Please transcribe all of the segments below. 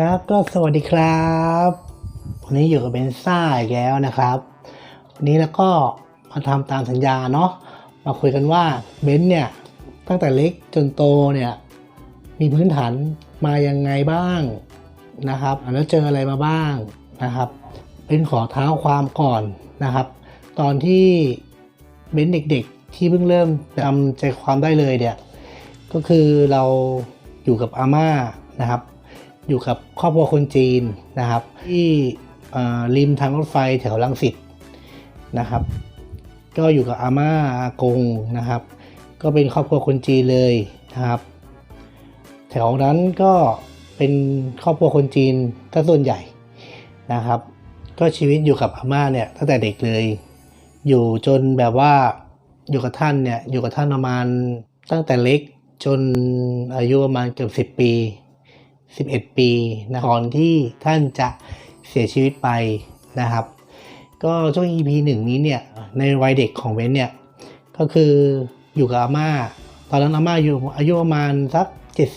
ครับก็สวัสดีครับวันนี้อยู่กับเบนซ่าอีกแล้วนะครับวันนี้แล้วก็มาทำตามสัญญาเนาะมาคุยกันว่าเบนเนี่ยตั้งแต่เล็กจนโตเนี่ยมีพื้นฐานมายังไงบ้างนะครับแล้วเจออะไรมาบ้างนะครับเป็นขอเท้าความก่อนนะครับ ตอนที่เบนเด็กๆที่เพิ่งเริ่มจำใจความได้เลยเนี่ยก็คือเราอยู่กับอาม่านะครับ อยู่กับครอบครัวคนจีนนะครับ ที่ริมทางรถไฟแถวลังสิตนะครับ ก็อยู่กับอาม่าอากงนะครับ ก็เป็นครอบครัวคนจีนเลยนะครับ แถวนั้นก็เป็นครอบครัวคนจีนถ้าส่วนใหญ่นะครับ ก็ชีวิตอยู่กับอาม่าเนี่ยตั้งแต่เด็กเลย อยู่จนแบบว่าอยู่กับท่านเนี่ยอยู่กับท่านประมาณตั้งแต่เล็กจนอายุประมาณเกือบสิบ10 ปี 11 ปีนะก่อนที่ท่านจะเสียชีวิตไปนะครับ ก็ช่วง EP หนึ่งนี้เนี่ยในวัยเด็กของเว้นเนี่ยก็คืออยู่กับอาม่า ตอนนั้นอาม่าอยู่อายุประมาณสัก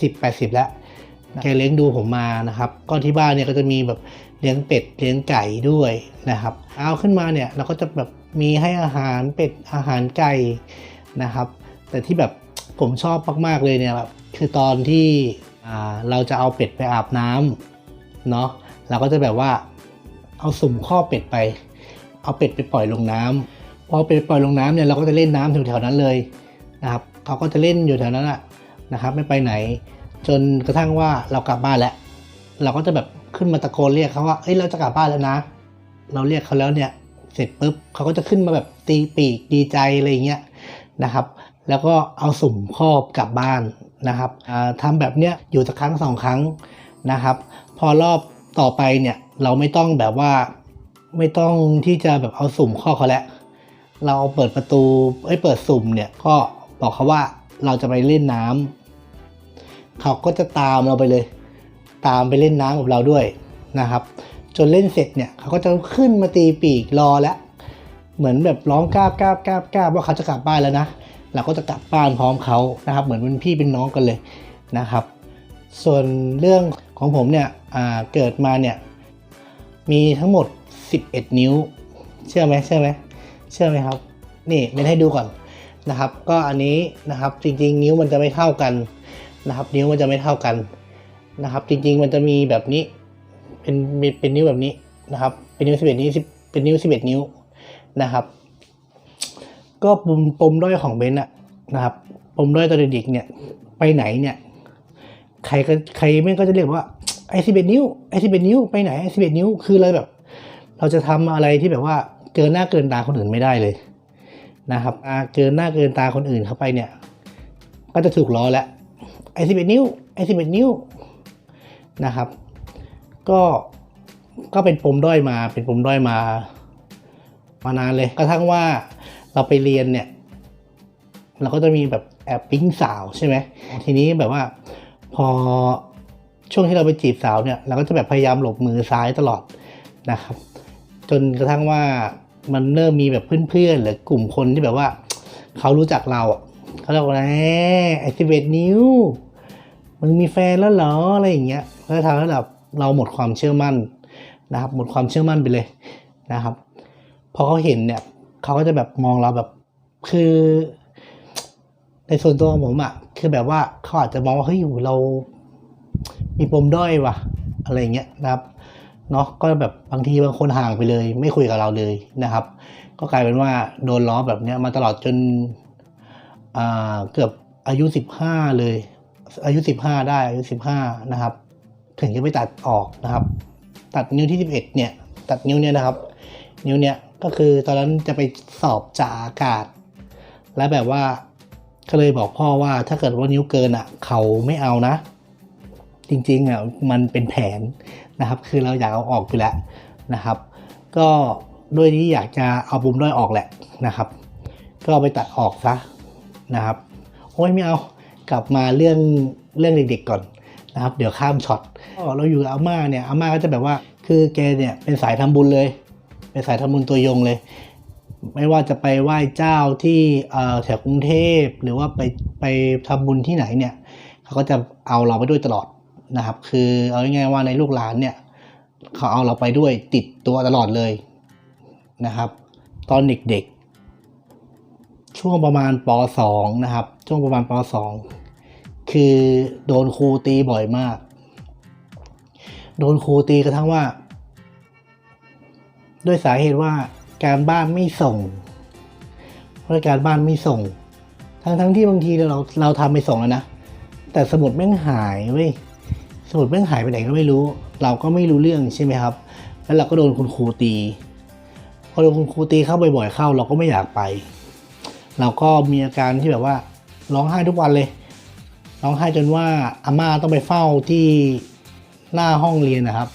70-80 แล้วแกเลี้ยงดูผมมานะครับ ก็ที่บ้านเนี่ยก็จะมีแบบเลี้ยงเป็ดเลี้ยงไก่ด้วยนะครับ เอาขึ้นมาเนี่ยเราก็จะแบบมีให้อาหารเป็ดอาหารไก่นะครับ แต่ที่แบบผมชอบมากๆเลยเนี่ยแบบคือตอนที่ เราจะเอาเป็ดไปอาบน้ำเนาะเราก็จะแบบว่าเอาสุ่มข้อเป็ดไป เอาเป็ดไปปล่อยลงน้ำพอเป็ดปล่อยลงน้ำเนี่ยเราก็จะเล่นน้ำแถวๆนั้นเลยนะครับเขาก็จะเล่นอยู่แถวนั้นแหละนะครับ ไม่ไปไหน จนกระทั่งว่าเรากลับบ้านแล้ว เราก็จะแบบขึ้นมาตะโกนเรียกเขาว่าเอ้ยเราจะกลับบ้านแล้วนะ เราเรียกเขาแล้วเนี่ยเสร็จปุ๊บเขาก็จะขึ้นมาแบบตีปีกดีใจอะไรเงี้ยนะครับ แล้วก็เอาสุ่มครอบกลับบ้าน นะครับทำแบบเนี้ยอยู่สักครั้งสองครั้งนะครับ พอรอบต่อไปเนี่ยเราไม่ต้องแบบว่าไม่ต้องที่จะแบบเอาสุ่มครอเขาแล้วเราเปิดประตูเอ้เปิดสุ่มเนี่ยก็บอกเขาว่าเราจะไปเล่นน้ำเขาก็จะตามเราไปเลย ตามไปเล่นน้ำกับเราด้วยนะครับ จนเล่นเสร็จเนี่ยเขาก็จะขึ้นมาตีปีกรอแล้วเหมือนแบบร้องกราบกราบกราบกราบว่าเขาจะกลับบ้านแล้วนะ เราก็จะกลับบ้านพร้อมเขานะครับ เหมือนเป็นพี่เป็นน้องกันเลยนะครับ ส่วนเรื่องของผมเนี่ยเกิดมาเนี่ยมีทั้งหมด 11 นิ้ว เชื่อไหมเชื่อไหมเชื่อไหมครับ นี่ไม่ให้ดูก่อนนะครับ ก็อันนี้นะครับจริงๆ นิ้วมันจะไม่เท่ากันนะครับ นิ้วมันจะไม่เท่ากันนะครับ จริงๆ มันจะมีแบบนี้เป็นเป็นเป็นนิ้วแบบนี้นะครับ เป็นนิ้ว11นิ้วเป็นนิ้ว11 นิ้วนะครับ ก็ปมปมด้อยของเบนซ์อะนะครับปมด้อยตอนเด็กๆเนี่ย ไปไหนเนี่ย ใครก็ใครไม่งก็จะเรียกว่าไอ้สิบเอ็ดนิ้วไอ้สิบเอ็ดนิ้วไปไหนไอ้สิบเอ็ดนิ้วคือเลยแบบ เราจะทำอะไรที่แบบว่าเกินหน้าเกินตาคนอื่นไม่ได้เลยนะครับอาเกินหน้าเกินตาคนอื่นเข้าไปเนี่ย ก็จะถูกล้อแล้วไอ้สิบเอ็ดนิ้วไอ้สิบเอ็ดนิ้วนะครับ ก็ก็เป็นปมด้อยมาเป็นปมด้อยมามานานเลยกระทั่งว่า เราไปเรียนเนี่ย เราก็จะมีแบบแอบปิ๊งสาวใช่ไหมทีนี้แบบว่าพอช่วงที่เราไปจีบสาวเนี่ย เราก็จะแบบพยายามหลบมือซ้ายตลอดนะครับ จนกระทั่งว่ามันเริ่มมีแบบเพื่อนๆหรือกลุ่มคนที่แบบว่า เขารู้จักเราอะเขาเรียกว่าแหมไอซิเวตนิ้วมึงมีแฟนแล้วเหรออะไรอย่างเงี้ยก็ทำให้แบบเราหมดความเชื่อมั่นนะครับ หมดความเชื่อมั่นไปเลยนะครับ พอเขาเห็นเนี่ย เขาก็จะแบบมองเราแบบ คือ ในส่วนตัวของผมอะคือแบบว่าเขาอาจจะมองว่าเฮ้ยเรา มีปมด้อยว่ะ อะไรเงี้ยนะครับเนาะก็แบบบางทีบางคนห่างไปเลย ไม่คุยกับเราเลยนะครับ ก็กลายเป็นว่าโดนล้อแบบเนี้ยมาตลอดจนอ่าเกือบอายุสิบห้าเลย อายุสิบห้าได้อายุสิบห้านะครับ ถึงจะไปตัดออกนะครับ ตัดนิ้วที่สิบเอ็ดเนี่ย ตัดนิ้วเนี่ยนะครับ นิ้วเนี่ย ก็คือตอนนั้นจะไปสอบจ่าอากาศ และแบบว่าก็เลยบอกพ่อว่าถ้าเกิดว่านิ้วเกินอะ เขาไม่เอานะ จริงๆอะมันเป็นแผนนะครับ คือเราอยากเอาออกอยู่แล้วนะครับ ก็ด้วยที่อยากจะเอาปุ่มด้อยออกแหละนะครับ ก็ไปตัดออกซะนะครับโอ้ยไม่เอากลับมาเรื่องเรื่องเด็กๆก่อนนะครับ เดี๋ยวข้ามช็อตเราอยู่กับอาม่าเนี่ยอาม่าก็จะแบบว่าคือแกเนี่ยเป็นสายทำบุญเลย เป็นสายทำบุญตัวยงเลย ไม่ว่าจะไปไหว้เจ้าที่แถวกรุงเทพหรือว่าไปไปทำบุญที่ไหนเนี่ยเขาก็จะเอาเราไปด้วยตลอดนะครับ คือเอาง่ายๆว่าในลูกหลานเนี่ยเขาเอาเราไปด้วยติดตัวตลอดเลยนะครับ ตอนเด็กๆ ช่วงประมาณป .2 นะครับ ช่วงประมาณป .2 คือโดนครูตีบ่อยมาก โดนครูตีกระทั่งว่า ด้วยสาเหตุว่าการบ้านไม่ส่งเพราะการบ้านไม่ส่ง ทั้งทั้งที่บางทีเราเราทำไปส่งแล้วนะ แต่สมุดแม่งหายเว้ยสมุดแม่งหายไปไหนก็ไม่รู้ เราก็ไม่รู้เรื่องใช่ไหมครับ แล้วเราก็โดนคุณครูตีพอโดนคุณครูตีเข้าบ่อยๆเข้า เราก็ไม่อยากไป เราก็มีอาการที่แบบว่าร้องไห้ทุกวันเลยร้องไห้จนว่าอาม่าต้องไปเฝ้าที่หน้าห้องเรียนนะครับ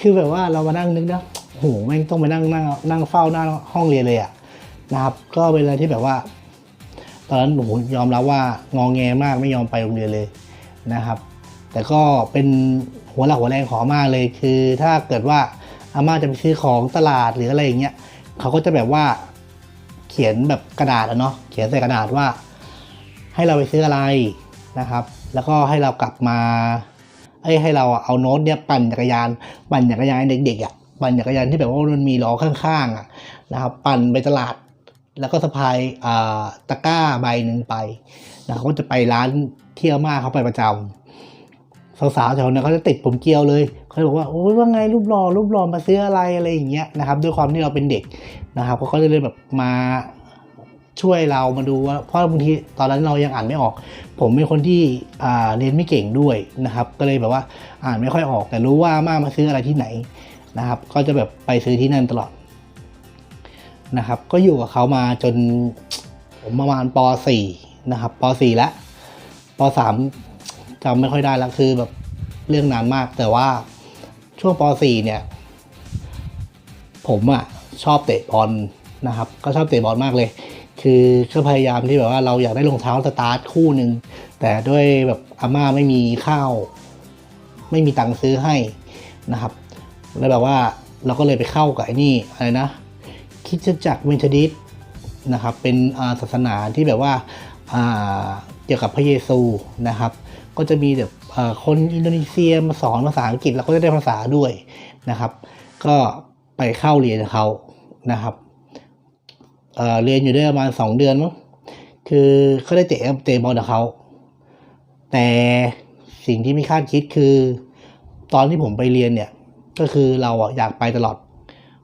คือแบบว่าเรามานั่งนึกนะ โหแม่งต้องไปนั่งนั่งนั่งเฝ้าหน้าห้องเรียนเลยอะนะครับ ก็เป็นอะไรที่แบบว่า ตอนนั้นผมยอมรับว่างองแงมากไม่ยอมไปโรงเรียนเลยนะครับ แต่ก็เป็นหัวหลักหัวแรงของอาม่าเลยคือ ถ้าเกิดว่าอาม่าจะไปซื้อของตลาดหรืออะไรอย่างเงี้ยเขาก็จะแบบว่าเขียนแบบกระดาษอะเนาะเขียนใส่กระดาษว่า ให้เราไปซื้ออะไรนะครับ แล้วก็ให้เรากลับมาเอ้ยให้เราเอาโน้ตเนี่ยปั่นจักรยาน ปั่นจักรยานเด็กๆอะ ปั่นจักรยานที่แบบว่ามันมีล้อข้างๆอะนะครับปั่นไปตลาดแล้วก็สะพายตะกร้าใบหนึ่งไปนะเขาก็จะไปร้านเที่ยวมากเขาไปประจำสาวๆแถวนั้นเขาจะติดผมเกลียวเลยเขาบอกว่าโอ้ยว่าไงรูปหล่อรูปหล่อมาซื้ออะไรอะไรอย่างเงี้ยนะครับด้วยความที่เราเป็นเด็กนะครับเขาก็จะเลยแบบมาช่วยเรามาดูว่าเพราะบางทีตอนนั้นเรายังอ่านไม่ออก ผมเป็นคนที่เรียนไม่เก่งด้วยนะครับ ก็เลยแบบว่าอ่านไม่ค่อยออก แต่รู้ว่ามามาซื้ออะไรที่ไหน นะครับ ก็จะแบบไปซื้อที่นั่นตลอดนะครับ ก็อยู่กับเขามาจนผมประมาณป .4 นะครับป .4 แล้วป .3 จำไม่ค่อยได้แล้วคือแบบเรื่องนานมาก แต่ว่าช่วงป .4 เนี่ย ผมอะชอบเตะบอลนะครับ ก็ชอบเตะบอลมากเลย คือก็พยายามที่แบบว่าเราอยากได้รองเท้าสตาร์ทคู่หนึ่งแต่ด้วยแบบอาม่าไม่มีข้าว ไม่มีตังค์ซื้อให้นะครับ แล้วแบบว่าเราก็เลยไปเข้ากับไอ้นี่อะไรนะคิดจักรเวนทดิสนะครับเป็นศาสนาที่แบบว่าเกี่ยวกับพระเยซูนะครับ ก็จะมีแบบคนอินโดนีเซียมาสอนภาษาอังกฤษเราก็จะได้ภาษาด้วยนะครับ ก็ไปเข้าเรียนเขานะครับเเรียนอยู่ได้ประมาณสองเดือนมั้งคือเขาได้เตะเตะบอลกับเขาแต่สิ่งที่ไม่คาดคิดคือ ตอนที่ผมไปเรียนเนี่ย ก็คือเราอะอยากไปตลอด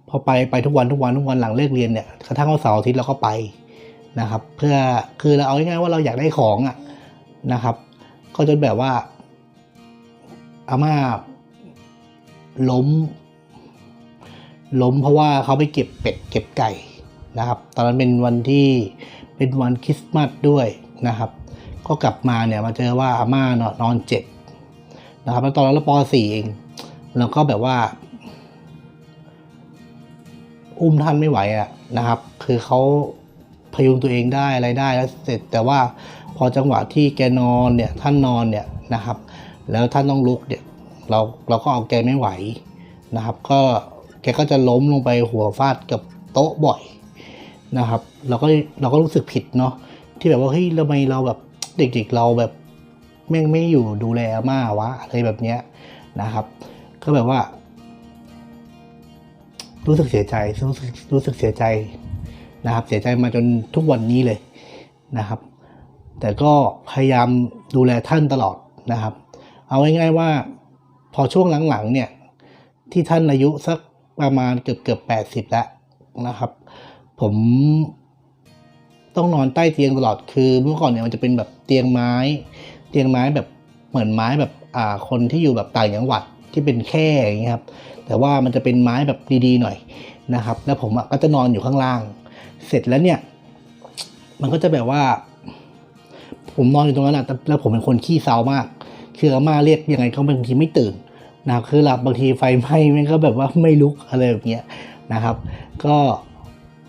พอไปไปทุกวันทุกวันทุกวันหลังเลิกเรียนเนี่ยกระทั่งวันเสาร์อาทิตย์เราก็ไปนะครับ เพื่อคือเราเอาง่ายๆว่าเราอยากได้ของอะนะครับ ก็จนแบบว่าอาม่าล้ม ล้มเพราะว่าเขาไปเก็บเป็ดเก็บไก่นะครับ ตอนนั้นเป็นวันที่เป็นวันคริสต์มาสด้วยนะครับ ก็กลับมาเนี่ยมาเจอว่าอาม่านอนนอนเจ็บนะครับแล้วตอนนั้นเราป .4 เอง เราก็แบบว่า อุ้มท่านไม่ไหวอะนะครับ คือเขาพยุงตัวเองได้อะไรได้แล้วเสร็จแต่ว่าพอจังหวะที่แกนอนเนี่ยท่านนอนเนี่ยนะครับ แล้วท่านต้องลุกเนี่ยเราเราก็เอาแกไม่ไหวนะครับ ก็แกก็จะล้มลงไปหัวฟาดกับโต๊ะบ่อยนะครับ เราก็เราก็รู้สึกผิดเนาะที่แบบว่าเฮ้ยทำไมเราแบบเด็กๆเราแบบแม่งไม่อยู่ดูแลอาม่าวะอะไรแบบเนี้ยนะครับ ก็แบบว่า รู้สึกเสียใจรู้สึกรู้สึกเสียใจนะครับ เสียใจมาจนทุกวันนี้เลยนะครับ แต่ก็พยายามดูแลท่านตลอดนะครับ เอาง่ายๆว่า พอช่วงหลังๆเนี่ย ที่ท่านอายุสักประมาณเกือบเกือบแปดสิบแล้วนะครับ ผมต้องนอนใต้เตียงตลอดคือเมื่อก่อนเนี่ยมันจะเป็นแบบเตียงไม้ เตียงไม้แบบเหมือนไม้แบบอ่าคนที่อยู่แบบต่างจังหวัด ที่เป็นแค่อย่างเงี้ครับ แต่ว่ามันจะเป็นไม้แบบดีๆหน่อยนะครับ แล้วผมก็จะนอนอยู่ข้างล่าง เสร็จแล้วเนี่ย มันก็จะแบบว่า ผมนอนอยู่ตรงนั้นอะแต่แล้วผมเป็นคนขี้เศร้ามาก คืออาม่าเรียกยังไงก็บางทีไม่ตื่นนะครับคือหลับบางทีไฟไหม้มันก็แบบว่าไม่ลุกอะไรแบบเนี้ยนะครับ ก็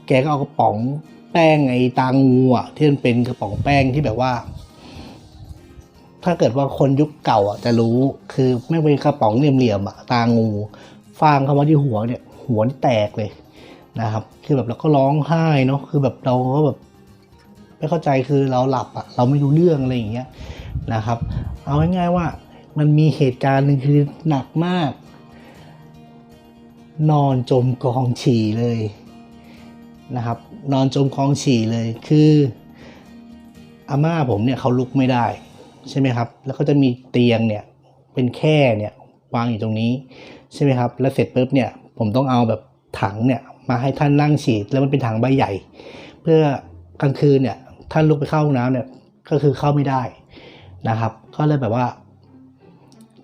แกก็เอากระป๋องแป้งไอ้ตางูอะที่มันเป็นกระป๋องแป้งที่แบบว่า ถ้าเกิดว่าคนยุคเก่าอะจะรู้คือไม่เป็นกระป๋องเหลี่ยมๆอะตางูฟางเข้ามาที่หัวเนี่ย หัวนี่แตกเลยนะครับ คือแบบเราก็ร้องไห้เนาะคือแบบเราก็แบบไม่เข้าใจคือเราหลับอะเราไม่รู้เรื่องอะไรอย่างเงี้ยนะครับ เอาง่ายๆว่ามันมีเหตุการณ์หนึ่งคือหนักมาก นอนจมกองฉี่เลยนะครับ นอนจมกองฉี่เลยคืออาม่าผมเนี่ยเขาลุกไม่ได้ ใช่ไหมครับ แล้วก็จะมีเตียงเนี่ยเป็นแค่เนี่ยวางอยู่ตรงนี้ใช่ไหมครับ แล้วเสร็จปุ๊บเนี่ยผมต้องเอาแบบถังเนี่ยมาให้ท่านนั่งฉีด แล้วมันเป็นถังใบใหญ่ เพื่อกลางคืนเนี่ยท่านลุกไปเข้าห้องน้ำเนี่ยก็คือเข้าไม่ได้นะครับ ก็เลยแบบว่า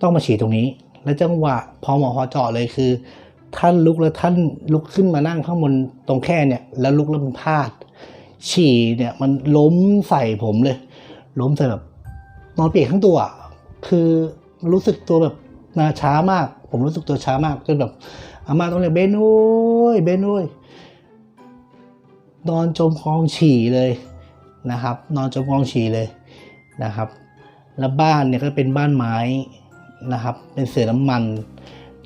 ต้องมาฉีดตรงนี้ แล้วจังหวะพอหมอพอเจาะเลยคือ ท่านลุกแล้วท่านลุกขึ้นมานั่งข้างบนตรงแค่เนี่ยแล้วลุกแล้วมันพลาดฉี่เนี่ยมันล้มใส่ผมเลย ล้มใส่แบบ นอนเปียกทั้งตัว คือรู้สึกตัวแบบนาช้ามาก ผมรู้สึกตัวช้ามากจนแบบอาม่าต้องเรียกเบนโอ้ยเบนโอ้ยนอนจมคลองฉี่เลยนะครับ นอนจมคลองฉี่เลยนะครับ แล้วบ้านเนี่ยก็เป็นบ้านไม้นะครับ เป็นเสือน้ำมัน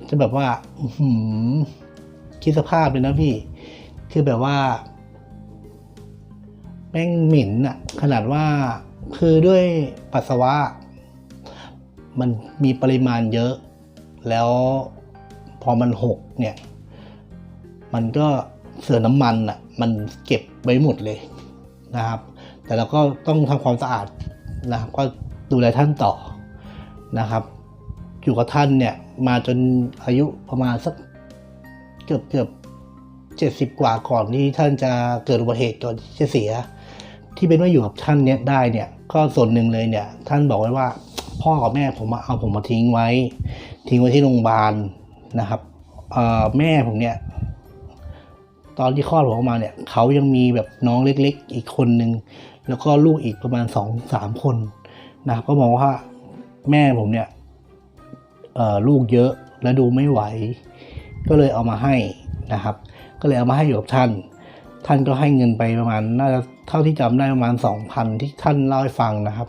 จะแบบว่าหือคิดสภาพเลยนะพี่ คือแบบว่าแม่งหม็นอะขนาดว่า คือด้วยปัสสาวะ มันมีปริมาณเยอะ แล้วพอมันหกเนี่ย มันก็เสือน้ำมันอะมันเก็บไว้หมดเลยนะครับ แต่เราก็ต้องทำความสะอาดนะครับ ก็ดูแลท่านต่อนะครับ อยู่กับท่านเนี่ย มาจนอายุประมาณสักเกือบเกือบเจ็ดสิบกว่าก่อนที่ท่านจะเกิดอุบัติเหตุก่อนจะเสีย ที่เป็นว่าอยู่กับท่านเนี้ยได้เนี่ย ก็ส่วนหนึ่งเลยเนี่ย ท่านบอกไว้ว่า พ่อกับแม่ผมอะเอาผมมาทิ้งไว้ ทิ้งไว้ที่โรงพยาบาลนะครับแม่ผมเนี่ย ตอนที่คลอดผมออกมาเนี่ย เขายังมีแบบน้องเล็กๆ อีกคนนึง แล้วก็ลูกอีกประมาณสองสามคนนะครับก็มองว่าแม่ผมเนี่ยลูกเยอะและดูไม่ไหว ก็เลยเอามาให้นะครับ ก็เลยเอามาให้อยู่กับท่าน ท่านก็ให้เงินไปประมาณน่าจะ เท่าที่จำได้ประมาณสองพันที่ท่านเล่าให้ฟังนะครับ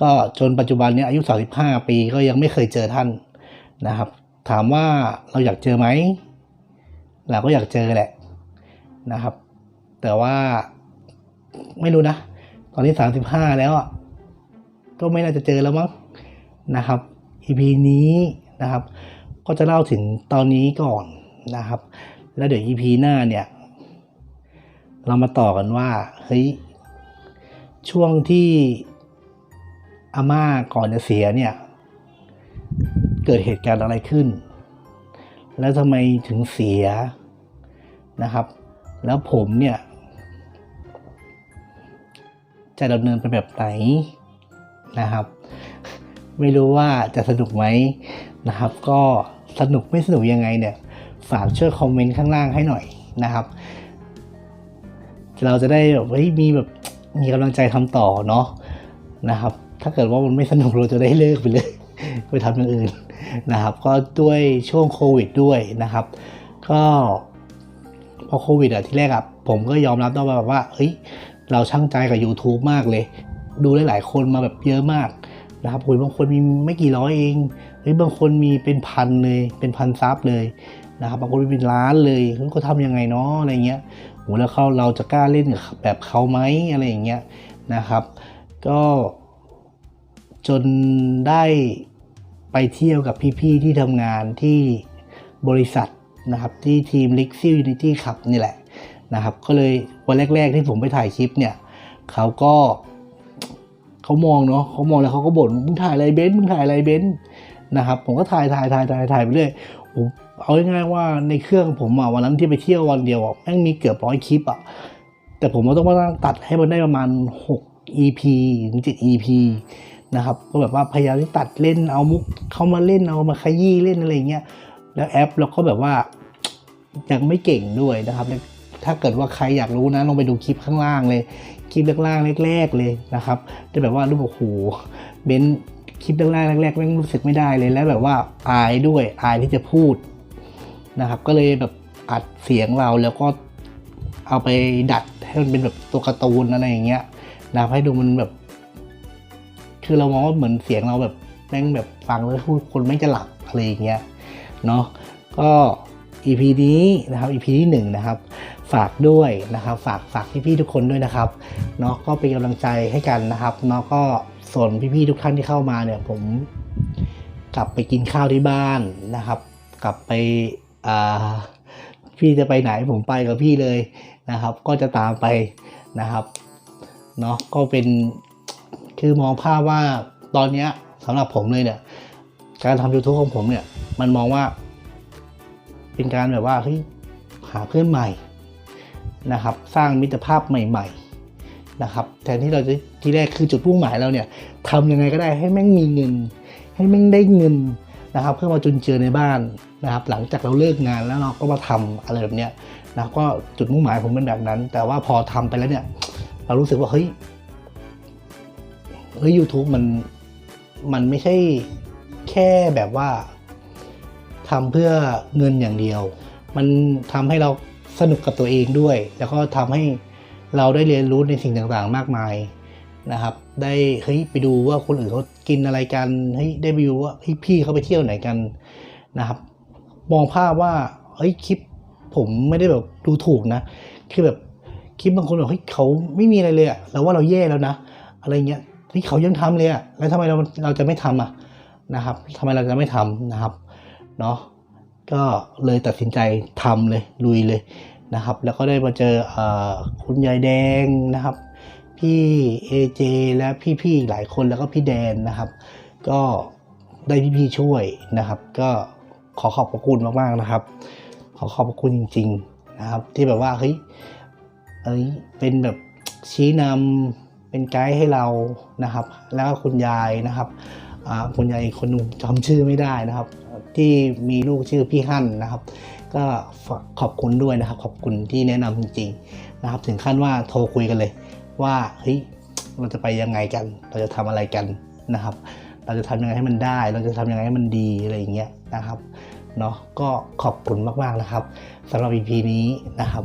ก็จนปัจจุบันนี้อายุ 35 ปีก็ยังไม่เคยเจอท่านนะครับ ถามว่าเราอยากเจอไหมเราก็อยากเจอแหละนะครับ แต่ว่าไม่รู้นะ ตอนนี้ 35 แล้วอะก็ไม่น่าจะเจอแล้วมั้งนะครับ EP นี้นะครับ ก็จะเล่าถึงตอนนี้ก่อนนะครับ แล้วเดี๋ยว EP หน้าเนี่ย เรามาต่อกันว่าเฮ้ยช่วงที่อาม่าก่อนจะเสียเนี่ยเกิดเหตุการณ์อะไรขึ้น แล้วทำไมถึงเสียนะครับ แล้วผมเนี่ย จะดำเนินไปแบบไหนนะครับ ไม่รู้ว่าจะสนุกไหมนะครับ ก็สนุกไม่สนุกยังไงเนี่ย ฝากช่วยคอมเมนต์ข้างล่างให้หน่อยนะครับ เราจะได้แบบเฮ้ยมีแบบมีกำลังใจทำต่อเนาะนะครับ ถ้าเกิดว่ามันไม่สนุกเราจะได้เลิกไปเลยไปทำอย่างอื่นนะครับ ก็ด้วยช่วงโควิดด้วยนะครับ ก็พอโควิดอะที่แรกอะผมก็ยอมรับได้ว่าแบบว่าเฮ้ยเราช่างใจกับ YouTube มากเลย ดูหลายๆคนมาแบบเยอะมากนะครับโอ้ยบางคนมีไม่กี่ร้อยเองเฮ้ยบางคนมีเป็นพันเลยเป็นพันซับเลยนะครับบางคนมีเป็นล้านเลยแล้วก็ทำยังไงเนาะอะไรเงี้ย หแล้วเขาเราจะกล้าเล่นแบบเขาไหมอะไรอย่างเงี้ยนะครับ ก็จนได้ไปเที่ยวกับพี่ๆที่ทำงานที่บริษัทนะครับที่ทีม l i x i Unity ขับนี่แหละนะครับ ก็เลยวันแรก ๆ ที่ผมไปถ่ายคลิปเนี่ยเขาก็เขามองเนาะเขามองแล้วเขาก็บ่นมึงถ่ายอะไรเบนซ์มึงถ่ายอะไรเบนซ์นะครับ ผมก็ถ่ายถ่ายถ่ายถ่ายถ่ายไปเรื่อย ผมเอาง่ายๆว่าในเครื่องผมอะวันนั้นที่ไปเที่ยววันเดียวอะแม่งมีเกือบร้อยคลิปอะแต่ผมก็ต้องมาตัดให้มันได้ประมาณ 6 EP ถึง7 EP นะครับก็แบบว่าพยายามที่ตัดเล่นเอามุกเข้ามาเล่นเอามาขยี้เล่นอะไรเงี้ยแล้วแอปเราก็แบบว่ายังไม่เก่งด้วยนะครับ ถ้าเกิดว่าใครอยากรู้นะลองไปดูคลิปข้างล่างเลย คลิปแรกๆแรกๆเลยนะครับจะแบบว่ารูปโอ้โหเบน คลิปแรกๆแรกๆแม่งรู้สึกไม่ได้เลยแล้วแบบว่าอายด้วยอายที่จะพูดนะครับ ก็เลยแบบอัดเสียงเราแล้วก็เอาไปดัดให้มันเป็นแบบตัวการ์ตูนอะไรอย่างเงี้ยนะให้ดูมันแบบ คือเรามองว่าเหมือนเสียงเราแบบแม่งแบบฟังแล้วพูดคนไม่จะหลับอะไรอย่างเงี้ยเนาะก็ EP นี้นะครับ EP ที่หนึ่งนะครับ ฝากด้วยนะครับ ฝากฝากพี่ๆทุกคนด้วยนะครับเนาะก็เป็นกำลังใจให้กันนะครับเนาะก็ ส่วนพี่ๆทุกท่านที่เข้ามาเนี่ย ผมกลับไปกินข้าวที่บ้านนะครับ กลับไปอ่าพี่จะไปไหนผมไปกับพี่เลยนะครับ ก็จะตามไปนะครับเนาะก็เป็นคือมองภาพว่าตอนเนี้ยสำหรับผมเลยเนี่ย การทำ YouTube ของผมเนี่ย มันมองว่า เป็นการแบบว่าเฮ้ยหาเพื่อนใหม่นะครับ สร้างมิตรภาพใหม่ ๆ นะครับ แทนที่เราจะ ที่แรกคือจุดมุ่งหมายเราเนี่ยทำยังไงก็ได้ให้แม่งมีเงิน ให้แม่งได้เงินนะครับเพื่อมาจุนเจือในบ้านนะครับ หลังจากเราเลิกงานแล้วเราก็มาทำอะไรแบบเนี้ยนะก็จุดมุ่งหมายผมเป็นแบบนั้น แต่ว่าพอทำไปแล้วเนี่ย เรารู้สึกว่าเฮ้ยเฮ้ย YouTube มันมันไม่ใช่แค่แบบว่าทำเพื่อเงินอย่างเดียว มันทำให้เราสนุกกับตัวเองด้วย แล้วก็ทำให้เราได้เรียนรู้ในสิ่งต่างๆ มากมาย นะครับ ได้เฮ้ยไปดูว่าคนอื่นเขากินอะไรกันเฮ้ยได้ไปดูว่าเฮ้ยพี่เขาไปเที่ยวไหนกันนะครับ มองภาพว่าเฮ้ยคลิปผมไม่ได้แบบดูถูกนะ คือแบบคลิปบางคนบอกเฮ้ยเขาไม่มีอะไรเลยอะเราว่าเราแย่แล้วนะ อะไรเงี้ยเฮ้ยเขายังทำเลยอะแล้วทำไมเราเราจะไม่ทำอะนะครับทำไมเราจะไม่ทำนะครับเนาะก็เลยตัดสินใจทำเลยลุยเลยนะครับ แล้วก็ได้มาเจออคุณยายแดงนะครับ พี่เอเจและพี่ๆอีกหลายคนแล้วก็พี่แดนนะครับ ก็ได้พี่ๆช่วยนะครับ ก็ขอขอบพระคุณมากๆนะครับ ขอขอบพระคุณจริง ๆนะครับ ที่แบบว่าเฮ้ยเอ้ยเป็นแบบชี้นำเป็นไกด์ให้เรานะครับ แล้วก็คุณยายนะครับคุณยายคนหนึงจำชื่อไม่ได้นะครับ ที่มีลูกชื่อพี่ฮั่นนะครับ ก็ขอบคุณด้วยนะครับ ขอบคุณที่แนะนำจริงๆนะครับ ถึงขั้นว่าโทรคุยกันเลย ว่าเฮ้ยเราจะไปยังไงกัน เราจะทำอะไรกันนะครับ เราจะทำยังไงให้มันได้ เราจะทำยังไงให้มันดีอะไรอย่างเงี้ยนะครับเนาะก็ขอบคุณมากๆนะครับสำหรับ EP นี้นะครับ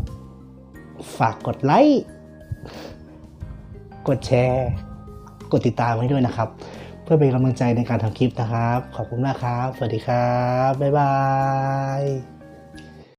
ฝากกดไลค์กดแชร์ กดติดตามให้ด้วยนะครับ เพื่อเป็นกำลังใจในการทำคลิปนะครับ ขอบคุณมากครับ สวัสดีครับ บ๊ายบาย